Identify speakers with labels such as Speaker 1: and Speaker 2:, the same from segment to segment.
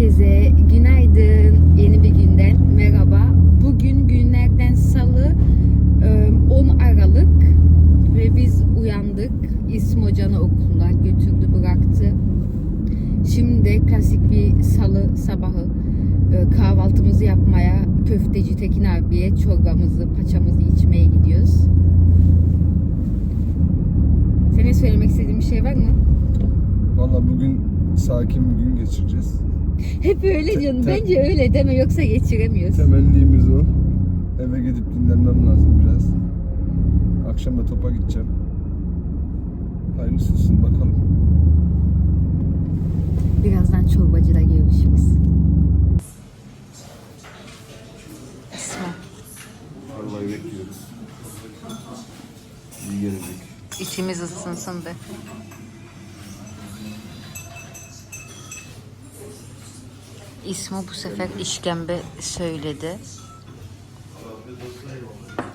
Speaker 1: Herkese günaydın. Yeni bir günden merhaba. Bugün günlerden salı e, 10 Aralık ve biz uyandık. İsm Hoca'nı okuluna götürdü bıraktı. Şimdi klasik bir salı sabahı e, kahvaltımızı yapmaya köfteci Tekin abiye çorbamızı, paçamızı içmeye gidiyoruz. Senin söylemek istediğin bir şey var mı?
Speaker 2: Valla bugün sakin bir gün geçireceğiz.
Speaker 1: Hep öyle diyorsun.
Speaker 2: te-
Speaker 1: Bence öyle deme yoksa geçiremiyoruz.
Speaker 2: Temennimiz o. Eve gidip dinlenmem lazım biraz. Akşam da topa gideceğim. Hayırlısı olsun bakalım.
Speaker 1: Birazdan çorbacıda görüşürüz. İsmi.
Speaker 2: Vallahi bekliyoruz. İyi gelecek.
Speaker 1: İçimiz ısınsın de. İsmo bu sefer işkembe söyledi.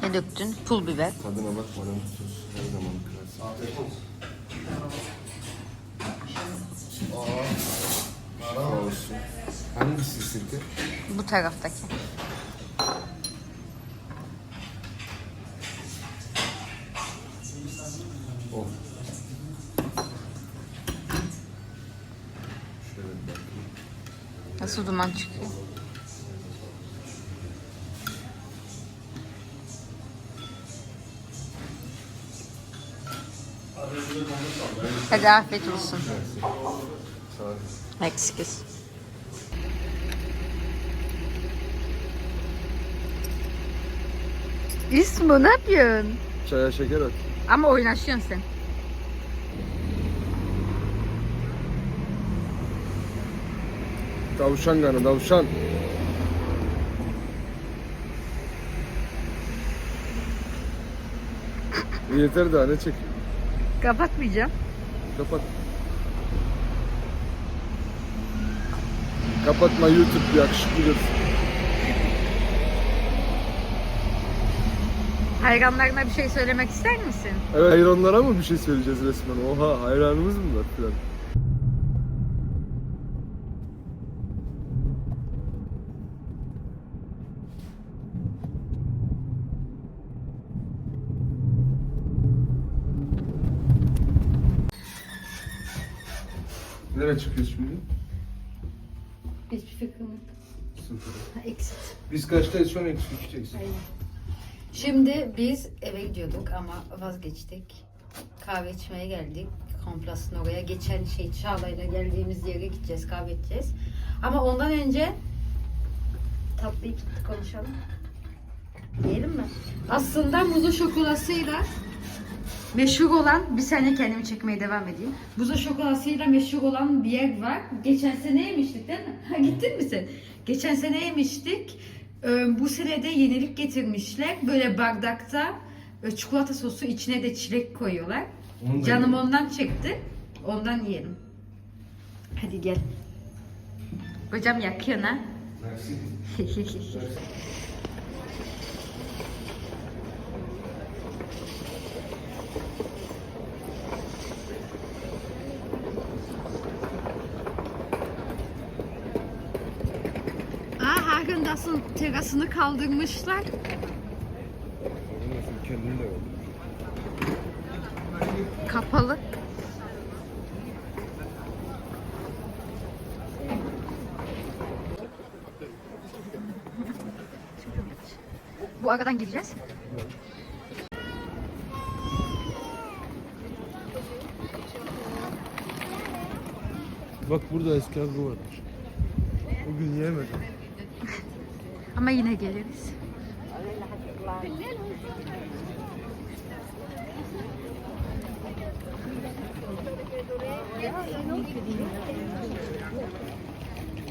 Speaker 1: Ne döktün? Pul biber.
Speaker 2: Tadına bakmadan tuz her zaman klasik. Olsun. Hangisi sirke?
Speaker 1: Bu taraftaki.
Speaker 2: O. Şöyle bir bakayım.
Speaker 1: Duman çıkıyor? Hadi afiyet olsun. Excuse. İsmo ne yapıyorsun?
Speaker 2: Çaya şeker at.
Speaker 1: Ama oynaşıyorsun sen.
Speaker 2: Tavşan kanı, tavşan. Yeter daha ne çek.
Speaker 1: Kapatmayacağım.
Speaker 2: Kapat. Kapatma YouTube yakışıklı görsün.
Speaker 1: Hayranlarına bir şey söylemek ister misin?
Speaker 2: Evet hayranlara mı bir şey söyleyeceğiz resmen? Oha hayranımız mı var filan? Nereye çıkıyoruz şimdi?
Speaker 1: Hiçbir fikrim yok.
Speaker 2: Sıfır.
Speaker 1: Exit.
Speaker 2: Biz kaçtayız şu an eksi.
Speaker 1: Aynen. Şimdi biz eve gidiyorduk ama vazgeçtik. Kahve içmeye geldik. Komplasın oraya. Geçen şey Çağla'yla geldiğimiz yere gideceğiz, kahve içeceğiz. Ama ondan önce tatlıyı konuşalım. Yiyelim mi? Aslında muzlu şokolasıyla meşhur olan, bir sene kendimi çekmeye devam edeyim. Muzlu şokolasıyla meşhur olan bir yer var. Geçen sene yemiştik değil mi? Ha gittin mi sen? Geçen sene yemiştik. Ee, bu sene de yenilik getirmişler. Böyle bardakta e, çikolata sosu içine de çilek koyuyorlar.
Speaker 2: Onu da
Speaker 1: Canım
Speaker 2: yiyelim.
Speaker 1: ondan çekti. Ondan yiyelim. Hadi gel. Hocam yakıyor ha.
Speaker 2: Mersi.
Speaker 1: Aa, Terasını kaldırmışlar. Kapalı. Bu aradan gideceğiz.
Speaker 2: Bak burada eski bu varmış. Bugün yiyemedim.
Speaker 1: Ama yine geliriz.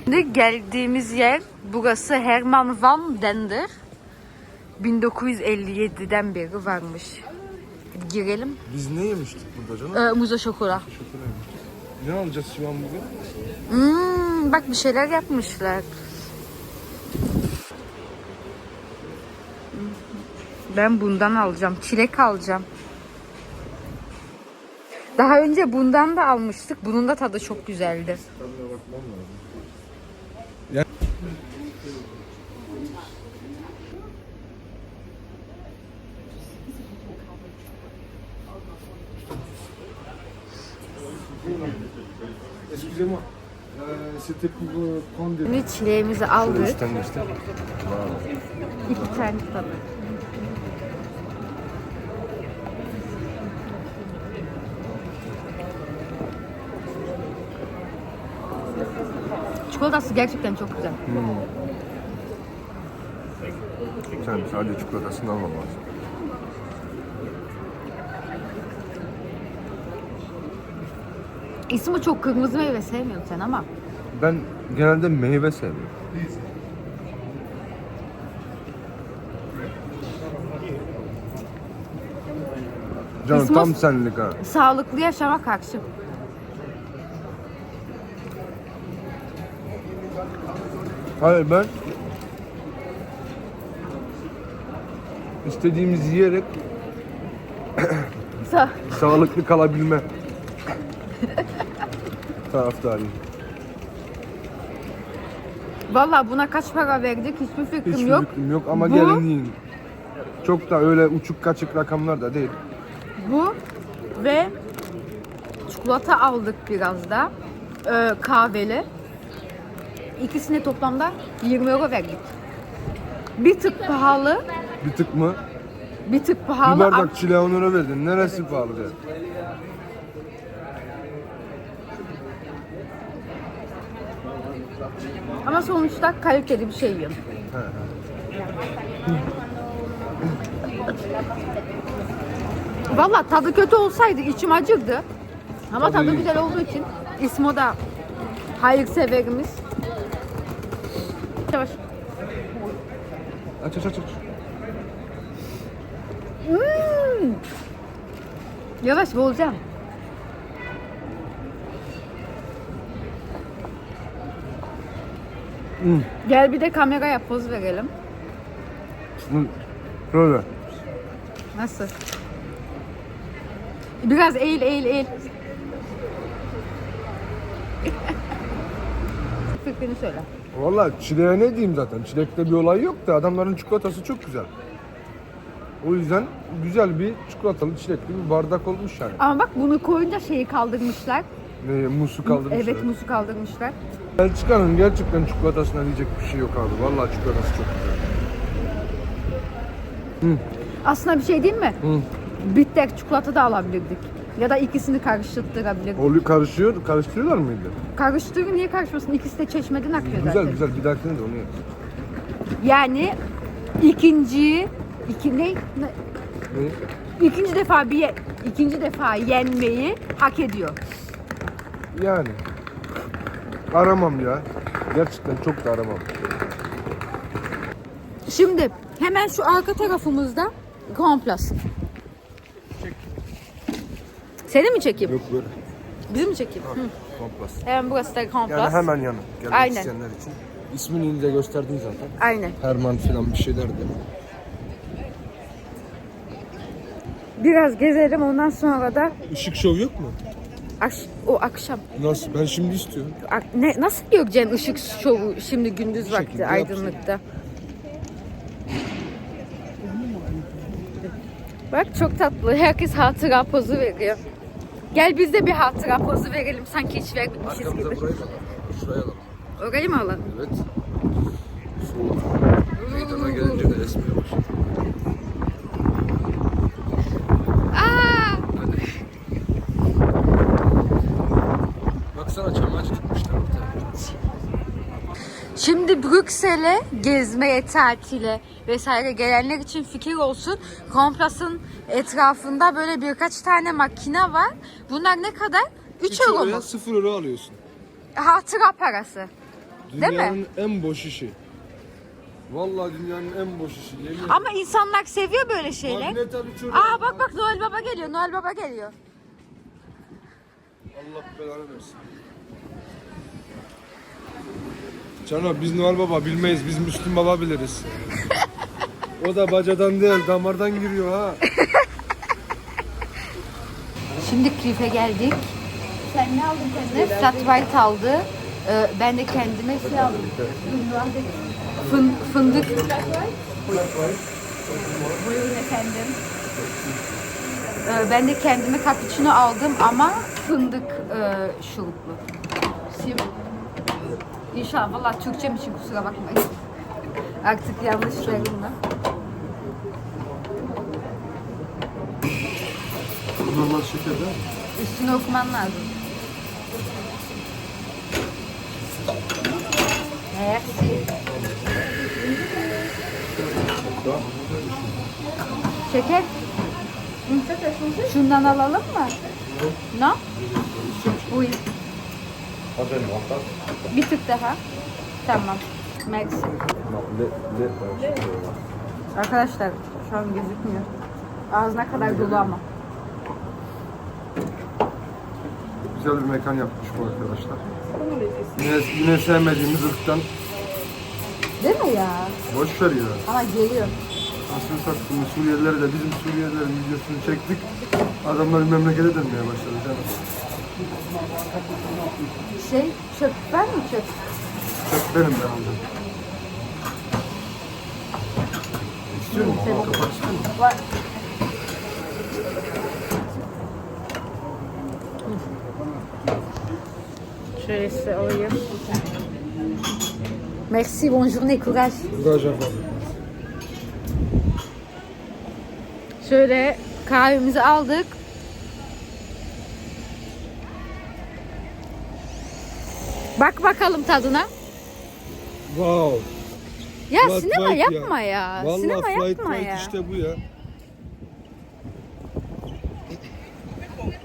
Speaker 1: Şimdi geldiğimiz yer burası Herman Van Dender. 1957'den beri varmış. Hadi girelim.
Speaker 2: Biz ne yemiştik burada canım?
Speaker 1: Ee, muzo şokola.
Speaker 2: Şokola yemiştik. Ne alacağız şu an bugün?
Speaker 1: Hmm, bak bir şeyler yapmışlar. Ben bundan alacağım. Çilek alacağım. Daha önce bundan da almıştık. Bunun da tadı çok güzeldi. Şimdi çileğimizi aldık. İki tane tadı. Çikolatası gerçekten çok güzel.
Speaker 2: Sen sadece çikolatasını almam lazım.
Speaker 1: İsmi çok kırmızı meyve sevmiyorum sen ama.
Speaker 2: Ben genelde meyve sevmiyorum. Canım
Speaker 1: İsmi-
Speaker 2: tam senlik ha.
Speaker 1: Sağlıklı yaşama karşı.
Speaker 2: Hayır ben istediğimizi yiyerek
Speaker 1: Sa-
Speaker 2: sağlıklı kalabilme taraftarıyım.
Speaker 1: Valla buna kaç para verdik hiçbir fikrim
Speaker 2: Hiçbir
Speaker 1: yok.
Speaker 2: fikrim yok ama
Speaker 1: Bu-
Speaker 2: gelin yiyin. Çok da öyle uçuk kaçık rakamlar da değil.
Speaker 1: Bu ve çikolata aldık biraz da. Ee, kahveli. İkisine toplamda 20 euro verdik. Bir tık pahalı,
Speaker 2: Bir tık mı?
Speaker 1: bir tık
Speaker 2: Bir
Speaker 1: pahalı
Speaker 2: bardak çileğe on euro verdin. Neresi pahalı de?
Speaker 1: ama sonuçta kaliteli bir şey yiyorum. Valla tadı kötü olsaydı içim acırdı. Ama
Speaker 2: Tadı
Speaker 1: tadı güzel olduğu için İsmo da hayırseverimiz. Yavaş.
Speaker 2: Aç aç aç aç.
Speaker 1: Hmm. Yavaş boğulacağım.
Speaker 2: Hmm.
Speaker 1: Gel bir de kameraya poz verelim.
Speaker 2: Hı, Şöyle.
Speaker 1: Nasıl? Biraz eğil eğil eğil. Fikrini söyle.
Speaker 2: Valla çileğe ne diyeyim zaten. Çilekte bir olay yok da adamların çikolatası çok güzel. O yüzden güzel bir çikolatalı çilekli bir bardak olmuş yani.
Speaker 1: Ama bak bunu koyunca şeyi kaldırmışlar.
Speaker 2: Ne, musu kaldırmışlar.
Speaker 1: Evet musu kaldırmışlar.
Speaker 2: Belçika'nın gerçekten çikolatasına diyecek bir şey yok abi. Vallahi çikolatası çok güzel.
Speaker 1: Aslında bir şey değil mi?
Speaker 2: Hı.
Speaker 1: Bitter çikolata da alabilirdik. Ya da ikisini karıştırabilirdik.
Speaker 2: Oluyor karışıyor, karıştırıyorlar mıydı?
Speaker 1: Karıştırın niye karışmasın? İkisi de çeşmeden akıyor
Speaker 2: Güzel
Speaker 1: zaten.
Speaker 2: güzel bir dahakine de onu yap.
Speaker 1: Yani ikinci iki ne, ne-
Speaker 2: Ne?
Speaker 1: ikinci defa bir ye- ikinci defa yenmeyi hak ediyor.
Speaker 2: Yani. Aramam ya. Gerçekten çok da aramam.
Speaker 1: Şimdi hemen şu arka tarafımızda Grand Seni mi çekeyim?
Speaker 2: Yok böyle.
Speaker 1: Bizi mi çekeyim? Hı.
Speaker 2: Kompas.
Speaker 1: Hemen burası da Grand
Speaker 2: Yani hemen yanı. Gelmek
Speaker 1: Aynen.
Speaker 2: isteyenler için. İsmini de gösterdin zaten.
Speaker 1: Aynen.
Speaker 2: Herman falan bir şeyler de.
Speaker 1: Biraz gezelim ondan sonra da
Speaker 2: Işık şov yok mu?
Speaker 1: ak- o akşam.
Speaker 2: Nasıl? Ben şimdi istiyorum.
Speaker 1: Ak- ne, nasıl göreceksin ışık şovu şimdi gündüz vakti
Speaker 2: şekilde
Speaker 1: aydınlıkta? Bak çok tatlı. Herkes hatıra pozu veriyor. Gel biz de bir hatıra pozu verelim. Sanki hiç vermemişiz
Speaker 2: Arkamıza
Speaker 1: gibi.
Speaker 2: burayı da Şuraya alalım.
Speaker 1: Orayı mı alalım?
Speaker 2: Evet. Soğuk. Meydana gelince de esmeye başladı.
Speaker 1: Aa!
Speaker 2: Baksana çam ağacı tutmuşlar ortaya.
Speaker 1: Şimdi Brüksel'e gezmeye, tatile vesaire gelenler için fikir olsun. Komplas'ın etrafında böyle birkaç tane makine var. Bunlar ne kadar? 3 euro mu?
Speaker 2: 0 euro alıyorsun.
Speaker 1: Hatıra parası. Değil mi?
Speaker 2: Dünyanın en boş işi. Vallahi dünyanın en boş işi. Yemin.
Speaker 1: Ama insanlar seviyor böyle şeyler.
Speaker 2: Magnet abi çöre.
Speaker 1: Aa bak bak Noel Baba geliyor. Noel Baba geliyor.
Speaker 2: Allah belanı versin. Cano biz Noel Baba bilmeyiz. Biz Müslüm Baba biliriz. o da bacadan değil damardan giriyor ha.
Speaker 1: Şimdi Cliff'e geldik. Sen ne aldın kendine? Flat white aldı. Ee, ben de kendime şey aldım. Fın, fındık. Buyurun efendim. Ee, ben de kendime cappuccino aldım ama fındık e, şuruplu. İnşallah valla Türkçem için kusura bakmayın. Artık yanlışlarımla.
Speaker 2: Normal şeker değil mi?
Speaker 1: Üstüne okuman lazım. Merci. Şeker. Şundan alalım mı? No? Oui. Bir tık daha. Tamam. Merci. Arkadaşlar şu an gözükmüyor. Ağzına kadar dolu ama.
Speaker 2: Güzel bir mekan yapmış bu arkadaşlar. Yine, yine sevmediğimiz ırktan
Speaker 1: Değil mi ya?
Speaker 2: boş ver ya.
Speaker 1: Ama geliyor.
Speaker 2: Aslında sattığımız Suriyelileri de bizim Suriyelilerin videosunu çektik. Adamlar memlekete dönmeye başladı canım.
Speaker 1: Şey çöp var mı çöp?
Speaker 2: Çok benim ben aldım. İstiyor musun? Kapak istiyor musun?
Speaker 1: Var. Şöyle size alayım. Merci, bonne journée, courage.
Speaker 2: Courage à vous.
Speaker 1: Şöyle kahvemizi aldık. Bak bakalım tadına.
Speaker 2: Wow.
Speaker 1: Ya
Speaker 2: Flat
Speaker 1: sinema
Speaker 2: ya.
Speaker 1: yapma ya.
Speaker 2: Vallahi
Speaker 1: sinema
Speaker 2: flight
Speaker 1: yapma
Speaker 2: white
Speaker 1: ya.
Speaker 2: işte bu ya.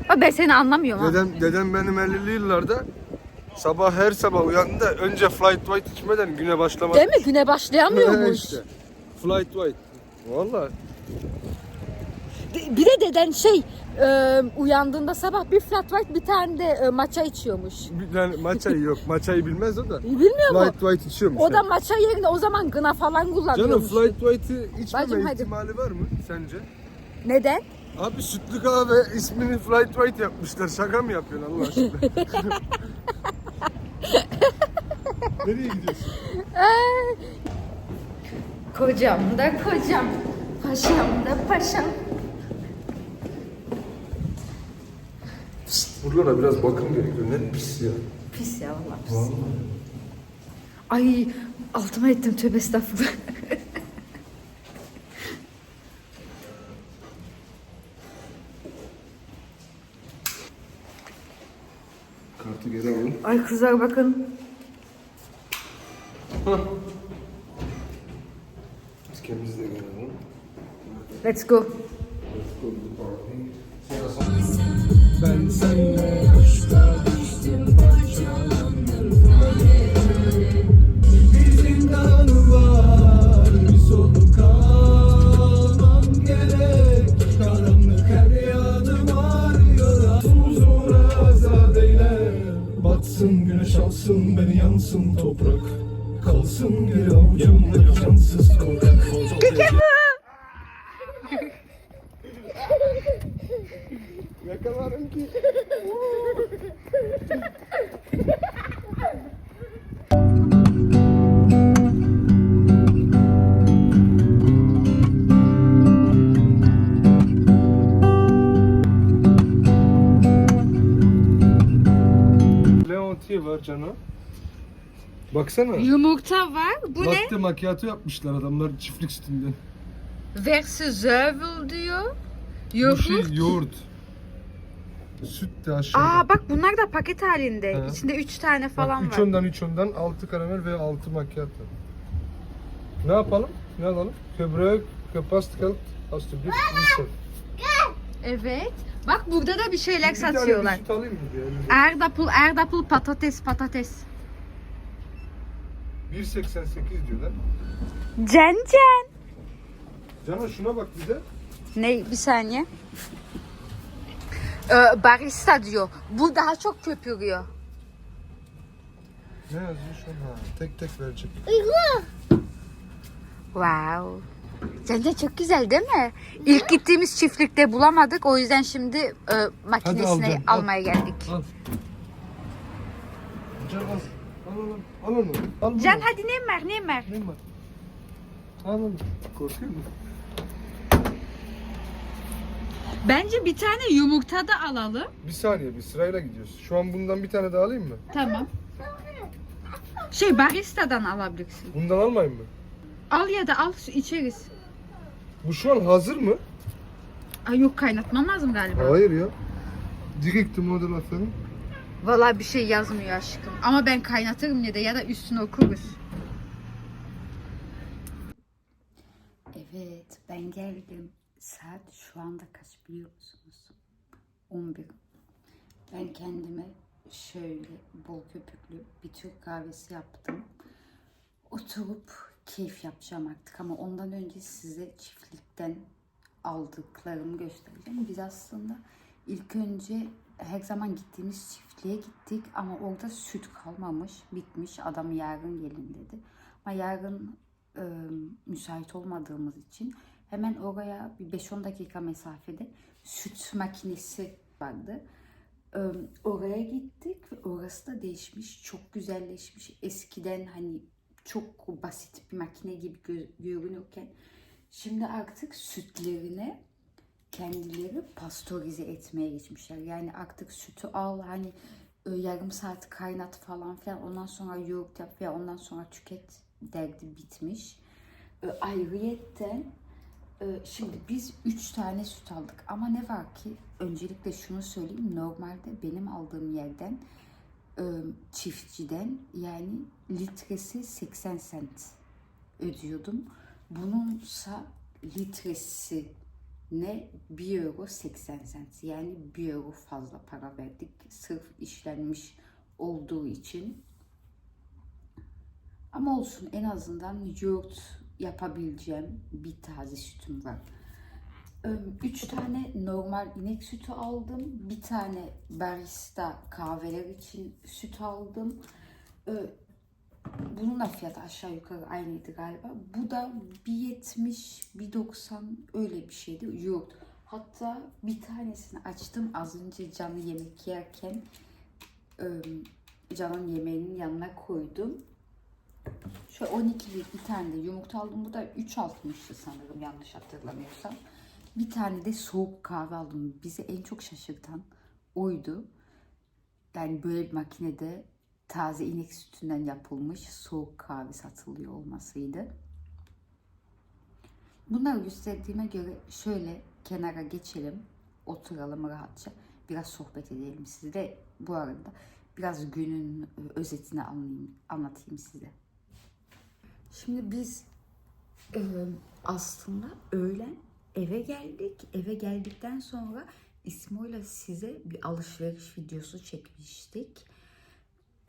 Speaker 1: Aa, Ben seni anlamıyorum ha.
Speaker 2: Dedem, dedem benim 50'li yıllarda sabah her sabah uyandığında önce flight white içmeden güne başlamaz.
Speaker 1: Değil mi? Güne başlayamıyormuş.
Speaker 2: işte. Flight white. Vallahi.
Speaker 1: Bir de deden şey e, uyandığında sabah bir flat white bir tane de e, matcha içiyormuş.
Speaker 2: Tane maçayı yok. Maçayı bilmez o da.
Speaker 1: Bilmiyor mu?
Speaker 2: Flight white içiyormuş.
Speaker 1: O da
Speaker 2: yani.
Speaker 1: matcha yerine o zaman gına falan
Speaker 2: Canım
Speaker 1: kullanıyormuş.
Speaker 2: flight white'ı içmeme
Speaker 1: Bacım, hadi.
Speaker 2: ihtimali var mı sence?
Speaker 1: Neden?
Speaker 2: Abi sütlü kahve ismini flight white yapmışlar. Şaka mı yapıyorsun Allah aşkına? Nereye gidiyorsun?
Speaker 1: Kocam da kocam, paşam da paşam.
Speaker 2: Buralara biraz bakım gerekiyor. Ne pis ya.
Speaker 1: Pis ya vallahi pis. Ay altıma ettim tövbe estağfurullah.
Speaker 2: Kartı geri alalım.
Speaker 1: Ay kızlar bakın.
Speaker 2: Maskemizi de geri alalım.
Speaker 1: Let's go.
Speaker 2: Ben senle
Speaker 3: var
Speaker 2: canım. Baksana.
Speaker 1: Yumurta var. Bu
Speaker 2: Latte macchiato yapmışlar adamlar çiftlik sütünden.
Speaker 1: Versi zövel diyor.
Speaker 2: Bu şey yoğurt. Süt de aşağıda.
Speaker 1: Aa bak bunlar da paket halinde.
Speaker 2: He.
Speaker 1: İçinde 3 tane falan
Speaker 2: Bak, üç
Speaker 1: var.
Speaker 2: ondan 3 ondan 6 karamel ve 6 macchiato. Ne yapalım? Ne alalım? Köbrek, köpastkalt, astübüt, misal.
Speaker 1: Evet. Bak burada da bir şeyler
Speaker 2: Bir tane
Speaker 1: satıyorlar.
Speaker 2: bir süt alayım mı diye.
Speaker 1: Erdapul, erdapul, patates, patates.
Speaker 2: 1.88 diyorlar.
Speaker 1: Cen cen.
Speaker 2: Canan şuna bak bir de.
Speaker 1: Ne bir saniye. Ee, barista diyor. Bu daha çok köpürüyor.
Speaker 2: Ne yazıyor şu an? Ha, tek tek verecek.
Speaker 1: Wow. Sence çok güzel değil mi? İlk gittiğimiz çiftlikte bulamadık. O yüzden şimdi e,
Speaker 2: alacağım, al.
Speaker 1: almaya geldik.
Speaker 2: Al. Can al. Al onu. Al onu. Al bunu.
Speaker 1: Can hadi nem ver nem ver.
Speaker 2: Ne var? Al onu. Korkuyor musun?
Speaker 1: Bence bir tane yumurta da alalım.
Speaker 2: Bir saniye bir sırayla gidiyoruz. Şu an bundan bir tane daha alayım mı?
Speaker 1: Tamam. Şey baristadan alabilirsin.
Speaker 2: Bundan almayayım mı?
Speaker 1: Al ya da al içeriz.
Speaker 2: Bu şu an hazır mı?
Speaker 1: Ay yok kaynatmam lazım galiba.
Speaker 2: Hayır ya. Direkt model efendim.
Speaker 1: Vallahi bir şey yazmıyor aşkım. Ama ben kaynatırım ne de ya da üstüne okuruz.
Speaker 4: Evet ben geldim. Saat şu anda kaç biliyor musunuz? 11. Ben kendime şöyle bol köpüklü bir Türk kahvesi yaptım. Oturup keyif yapacağım artık ama ondan önce size çiftlikten aldıklarımı göstereceğim. Biz aslında ilk önce her zaman gittiğimiz çiftliğe gittik ama orada süt kalmamış, bitmiş. Adam yarın gelin dedi. Ama yarın e, müsait olmadığımız için hemen oraya bir 5-10 dakika mesafede süt makinesi vardı. E, oraya gittik ve orası da değişmiş, çok güzelleşmiş. Eskiden hani çok basit bir makine gibi gö- görünürken şimdi artık sütlerine kendileri pastörize etmeye geçmişler. Yani artık sütü al hani yarım saat kaynat falan filan ondan sonra yoğurt yap ve ondan sonra tüket derdi bitmiş. Ayrıyetten şimdi biz 3 tane süt aldık ama ne var ki öncelikle şunu söyleyeyim normalde benim aldığım yerden çiftçiden yani litresi 80 sent ödüyordum. Bununsa litresi ne 1 euro 80 sent yani 1 euro fazla para verdik sırf işlenmiş olduğu için. Ama olsun en azından yoğurt yapabileceğim bir taze sütüm var. Üç tane normal inek sütü aldım. Bir tane barista kahveler için süt aldım. Bunun da fiyatı aşağı yukarı aynıydı galiba. Bu da 1.70, 1.90 öyle bir şeydi. Yoğurt. Hatta bir tanesini açtım az önce canı yemek yerken canın yemeğinin yanına koydum. Şöyle 12'lik bir tane de yumurta aldım. Bu da 3.60'tı sanırım yanlış hatırlamıyorsam. Bir tane de soğuk kahve aldım. Bizi en çok şaşırtan oydu. Yani böyle bir makinede taze inek sütünden yapılmış soğuk kahve satılıyor olmasıydı. Bunları gösterdiğime göre şöyle kenara geçelim. Oturalım rahatça. Biraz sohbet edelim sizle. Bu arada biraz günün özetini anlayayım, anlatayım size. Şimdi biz e, aslında öğlen eve geldik. Eve geldikten sonra İsmo'yla size bir alışveriş videosu çekmiştik.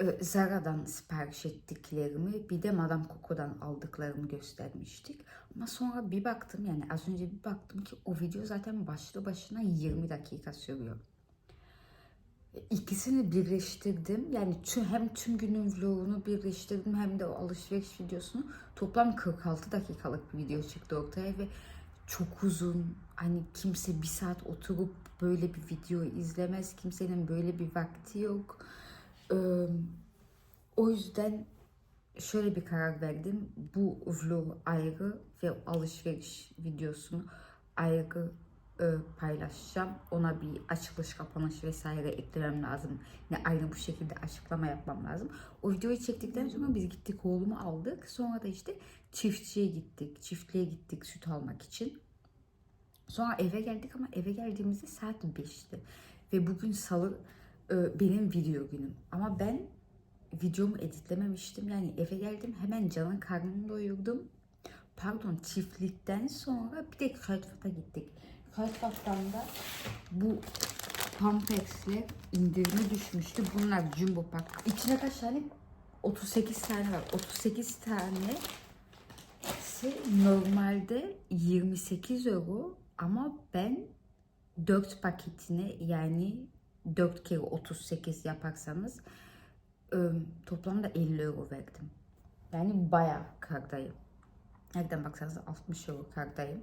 Speaker 4: E, Zara'dan sipariş ettiklerimi bir de Madame Coco'dan aldıklarımı göstermiştik. Ama sonra bir baktım yani az önce bir baktım ki o video zaten başlı başına 20 dakika sürüyor. İkisini birleştirdim. Yani tüm, hem tüm günün vlogunu birleştirdim hem de o alışveriş videosunu. Toplam 46 dakikalık bir video çıktı ortaya ve çok uzun. Hani kimse bir saat oturup böyle bir video izlemez. Kimsenin böyle bir vakti yok. Ee, o yüzden şöyle bir karar verdim. Bu vlog ayrı ve alışveriş videosunu ayrı paylaşacağım. Ona bir açılış, kapanış vesaire eklemem lazım. Yine aynı bu şekilde açıklama yapmam lazım. O videoyu çektikten sonra biz gittik oğlumu aldık. Sonra da işte çiftçiye gittik. Çiftliğe gittik süt almak için. Sonra eve geldik ama eve geldiğimizde saat 5'ti. Ve bugün salı e, benim video günüm. Ama ben videomu editlememiştim. Yani eve geldim hemen Can'ın karnını doyurdum. Pardon çiftlikten sonra bir de Kaytfat'a gittik. Kaytfat'tan da bu Pampex'le indirime düşmüştü. Bunlar jumbo pack. İçine kaç tane? 38 tane var. 38 tane normalde 28 euro ama ben 4 paketine yani 4 kere 38 yaparsanız ıı, toplamda 50 euro verdim. Yani bayağı kardayım. Nereden baksanız 60 euro kardayım.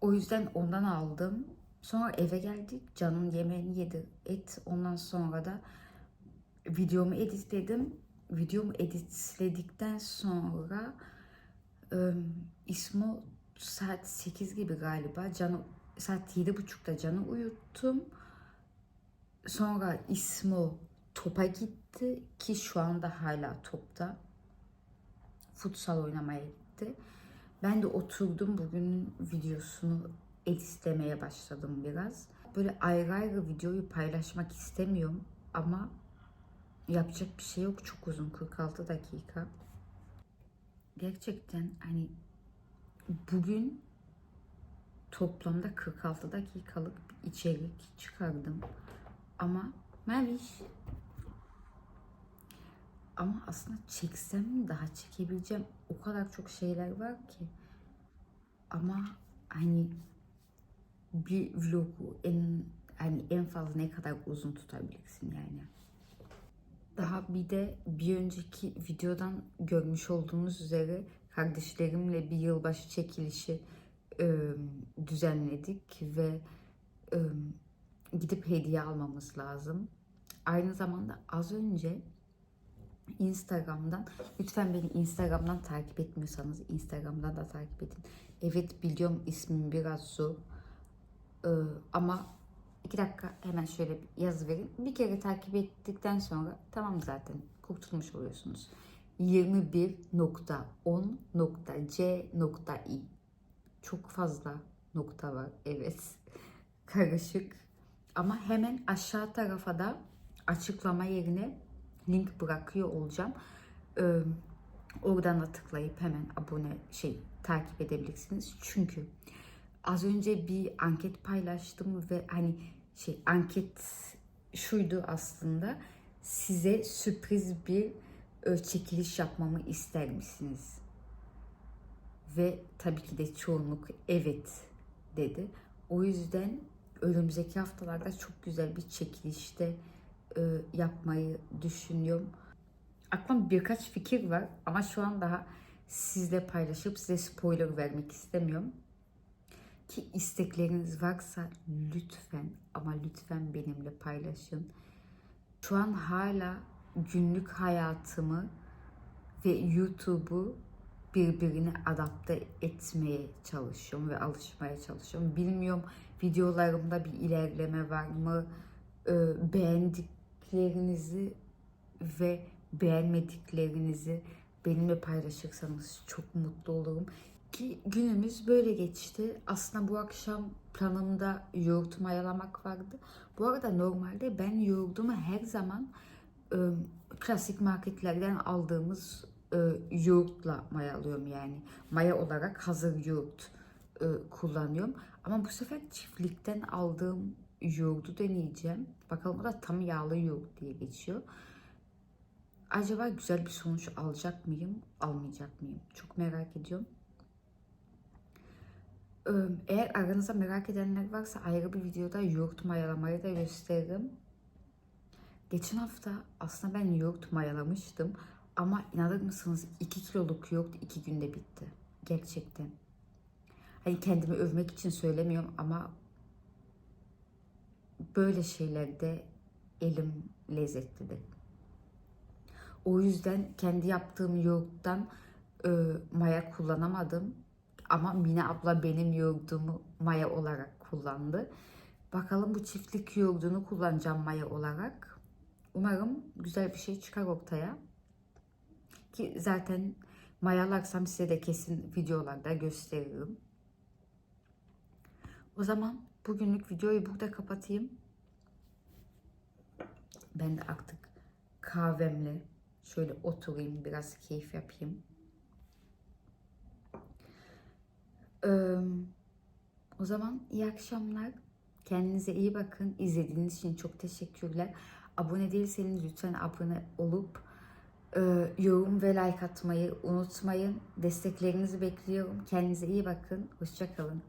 Speaker 4: O yüzden ondan aldım. Sonra eve geldik. Can'ın yemeğini yedi. Et. Ondan sonra da videomu editledim. Videomu editledikten sonra İsmo saat 8 gibi galiba canı saat 7.30'da canı uyuttum. Sonra İsmo topa gitti ki şu anda hala topta. Futsal oynamaya gitti. Ben de oturdum bugün videosunu editlemeye başladım biraz. Böyle ayrı ayrı videoyu paylaşmak istemiyorum ama yapacak bir şey yok. Çok uzun 46 dakika. Gerçekten hani bugün toplamda 46 dakikalık bir içerik çıkardım. Ama Maviş ama aslında çeksem daha çekebileceğim o kadar çok şeyler var ki. Ama hani bir vlogu en hani en fazla ne kadar uzun tutabilirsin yani. Daha bir de bir önceki videodan görmüş olduğunuz üzere kardeşlerimle bir yılbaşı çekilişi e, düzenledik ve e, gidip hediye almamız lazım. Aynı zamanda az önce Instagram'dan lütfen beni Instagram'dan takip etmiyorsanız Instagram'dan da takip edin. Evet biliyorum ismim biraz zor. Ee, ama iki dakika hemen şöyle bir yazı verin. Bir kere takip ettikten sonra tamam zaten kurtulmuş oluyorsunuz. 21.10.c.i Çok fazla nokta var. Evet. Karışık. Ama hemen aşağı tarafa da açıklama yerine link bırakıyor olacağım. Ee, oradan da tıklayıp hemen abone şey takip edebilirsiniz. Çünkü az önce bir anket paylaştım ve hani şey anket şuydu aslında size sürpriz bir e, çekiliş yapmamı ister misiniz? Ve tabii ki de çoğunluk evet dedi. O yüzden önümüzdeki haftalarda çok güzel bir çekilişte e, yapmayı düşünüyorum. Aklımda birkaç fikir var ama şu an daha sizle paylaşıp size spoiler vermek istemiyorum. Ki istekleriniz varsa lütfen ama lütfen benimle paylaşın. Şu an hala günlük hayatımı ve YouTube'u birbirine adapte etmeye çalışıyorum ve alışmaya çalışıyorum. Bilmiyorum videolarımda bir ilerleme var mı? Ee, beğendiklerinizi ve beğenmediklerinizi benimle paylaşırsanız çok mutlu olurum. Ki günümüz böyle geçti. Aslında bu akşam planımda yoğurt mayalamak vardı. Bu arada normalde ben yoğurdumu her zaman e, klasik marketlerden aldığımız e, yoğurtla mayalıyorum yani. Maya olarak hazır yoğurt e, kullanıyorum. Ama bu sefer çiftlikten aldığım yoğurdu deneyeceğim. Bakalım o da tam yağlı yoğurt diye geçiyor. Acaba güzel bir sonuç alacak mıyım, almayacak mıyım? Çok merak ediyorum. Eğer aranızda merak edenler varsa ayrı bir videoda yoğurt mayalamayı da gösteririm. Geçen hafta aslında ben yoğurt mayalamıştım. Ama inanır mısınız 2 kiloluk yoğurt 2 günde bitti. Gerçekten. Hani kendimi övmek için söylemiyorum ama böyle şeylerde elim lezzetlidir. O yüzden kendi yaptığım yoğurttan e, maya kullanamadım. Ama Mine abla benim yoğurdumu maya olarak kullandı. Bakalım bu çiftlik yoğurdunu kullanacağım maya olarak. Umarım güzel bir şey çıkar ortaya. Ki zaten mayalarsam size de kesin videolarda gösteririm. O zaman bugünlük videoyu burada kapatayım. Ben de artık kahvemle şöyle oturayım biraz keyif yapayım. Ee, o zaman iyi akşamlar. Kendinize iyi bakın. İzlediğiniz için çok teşekkürler. Abone değilseniz lütfen abone olup e, yorum ve like atmayı unutmayın. Desteklerinizi bekliyorum. Kendinize iyi bakın. Hoşçakalın.